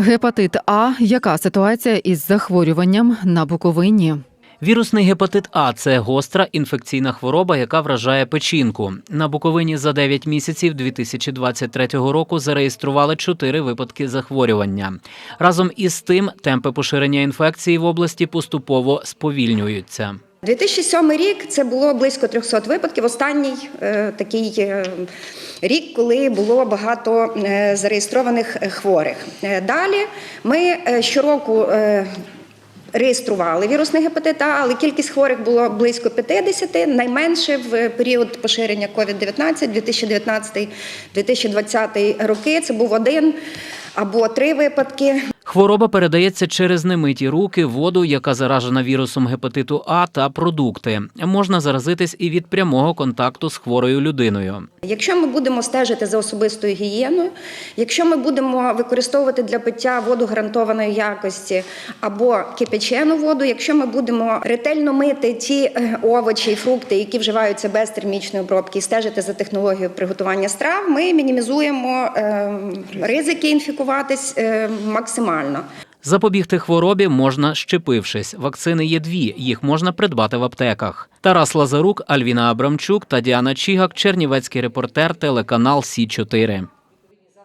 Гепатит А. Яка ситуація із захворюванням на Буковині? Вірусний гепатит А це гостра інфекційна хвороба, яка вражає печінку. На Буковині за 9 місяців 2023 року зареєстрували 4 випадки захворювання. Разом із тим, темпи поширення інфекції в області поступово сповільнюються. 2007 рік це було близько 300 випадків. Останній е, такий е, рік, коли було багато е, зареєстрованих е, хворих. Е, далі ми е, щороку. Е, Реєстрували вірусний гепатит А, але кількість хворих було близько 50, найменше в період поширення COVID-19, 2019-2020 роки. Це був один або три випадки. Хвороба передається через немиті руки, воду, яка заражена вірусом гепатиту А та продукти. Можна заразитись і від прямого контакту з хворою людиною. Якщо ми будемо стежити за особистою гігієною, якщо ми будемо використовувати для пиття воду гарантованої якості або кипячену воду, якщо ми будемо ретельно мити ті е, овочі і фрукти, які вживаються без термічної обробки, і стежити за технологією приготування страв, ми мінімізуємо е, ризики інфікуватись е, максимально. Запобігти хворобі можна щепившись. Вакцини є дві, їх можна придбати в аптеках. Тарас Лазарук, Альвіна Абрамчук та Діана Чігак, Чернівецький репортер, телеканал Сі 4